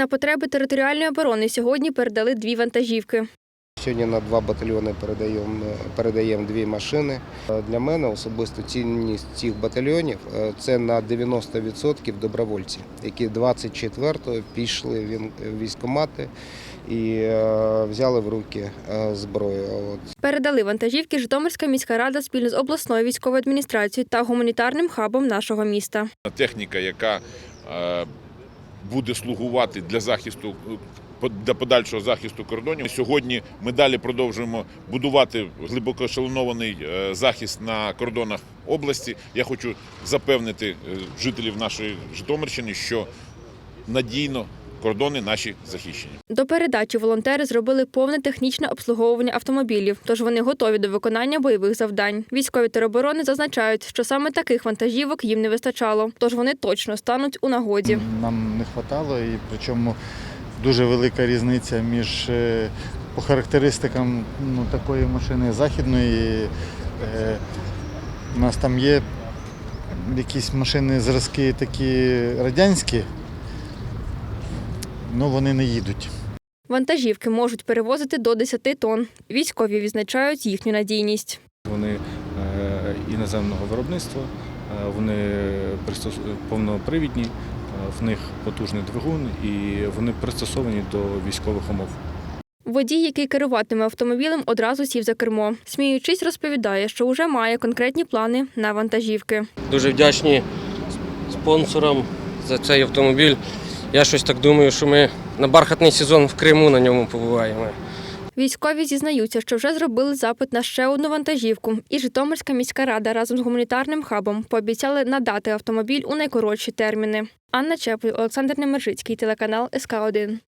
На потреби територіальної оборони сьогодні передали дві вантажівки. Сьогодні на два батальйони передаємо, передаємо дві машини. Е, Для мене особисто цінність цих батальйонів е, це на 90% добровольці, які 24-го пішли в військкомати і е, взяли в руки е, зброю. От. Передали вантажівки Житомирська міська рада спільно з обласною військовою адміністрацією та гуманітарним хабом нашого міста. техніка, яка е, буде слугувати для захисту е, для подальшого захисту кордонів. Сьогодні ми далі продовжуємо будувати глибоко ешелонований е, захист на кордонах області. Я хочу запевнити е, жителів нашої Житомирщини, що надійно кордони наші захищені. До передачі волонтери зробили повне технічне обслуговування автомобілів, тож вони готові до виконання бойових завдань. Військові тероборони зазначають, що саме таких вантажівок їм не вистачало, тож вони точно стануть у нагоді. Нам не вистачало, і причому дуже велика різниця між е, по характеристикам ну, такої машини західної. Е, У нас там є якісь машини зразки такі радянські, але вони не їдуть. Вантажівки можуть перевозити до 10 тонн. Військові відзначають їхню надійність. Вони е, іноземного виробництва, е, вони пристос- повнопривідні, е, в них потужний двигун і вони пристосовані до військових умов. Водій, який керуватиме автомобілем, одразу сів за кермо. Сміючись, розповідає, що вже має конкретні плани на вантажівки. Дуже вдячні спонсорам за цей автомобіль. Я щось так думаю, що ми на бархатний сезон в Криму на ньому побуваємо. Військові зізнаються, що вже зробили запит на ще одну вантажівку, і Житомирська міська рада разом з гуманітарним хабом пообіцяли надати автомобіль у найкоротші терміни. Анна Чепель, Олександр Немержицький, телеканал СК 1